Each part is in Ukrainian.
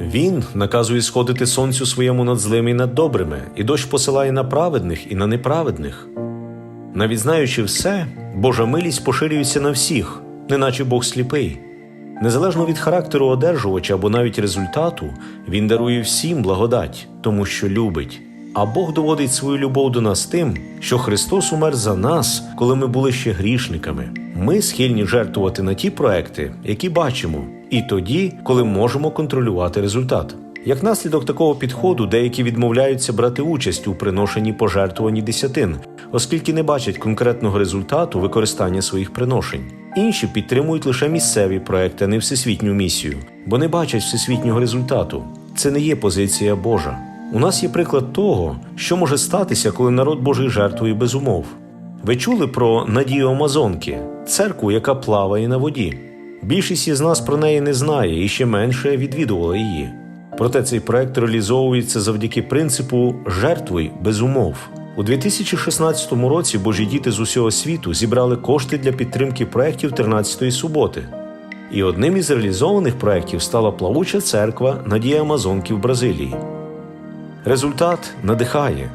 Він наказує сходити сонцю своєму над злими і над добрими, і дощ посилає на праведних і на неправедних. Навіть знаючи все, Божа милість поширюється на всіх, неначе Бог сліпий. Незалежно від характеру одержувача або навіть результату, він дарує всім благодать, тому що любить. А Бог доводить свою любов до нас тим, що Христос умер за нас, коли ми були ще грішниками. Ми схильні жертвувати на ті проекти, які бачимо, і тоді, коли можемо контролювати результат. Як наслідок такого підходу, деякі відмовляються брати участь у приношенні пожертвуванні десятин, оскільки не бачать конкретного результату використання своїх приношень. Інші підтримують лише місцеві проекти, а не всесвітню місію, бо не бачать всесвітнього результату. Це не є позиція Божа. У нас є приклад того, що може статися, коли народ Божий жертвує без умов. Ви чули про Надію Амазонки, церкву, яка плаває на воді. Більшість із нас про неї не знає і ще менше відвідувала її. Проте цей проект реалізовується завдяки принципу жертвуй без умов. У 2016 році Божі діти з усього світу зібрали кошти для підтримки проєктів 13-ї суботи. І одним із реалізованих проєктів стала плавуча церква Надія Амазонки в Бразилії. Результат надихає.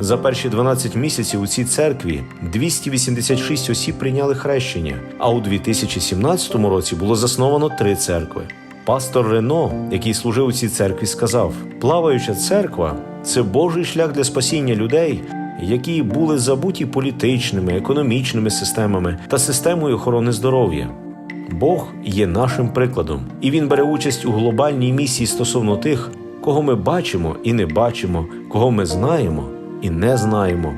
За перші 12 місяців у цій церкві 286 осіб прийняли хрещення, а у 2017 році було засновано три церкви. Пастор Рено, який служив у цій церкві, сказав: плаваюча церква це Божий шлях для спасіння людей, які були забуті політичними, економічними системами та системою охорони здоров'я. Бог є нашим прикладом, і він бере участь у глобальній місії стосовно тих, кого ми бачимо і не бачимо, кого ми знаємо і не знаємо.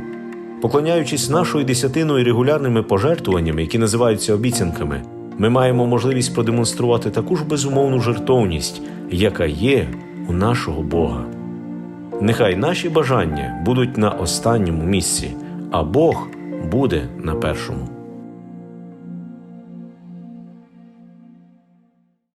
Поклоняючись нашою десятиною регулярними пожертвуваннями, які називаються обіцянками, ми маємо можливість продемонструвати таку ж безумовну жертовність, яка є у нашого Бога. Нехай наші бажання будуть на останньому місці, а Бог буде на першому.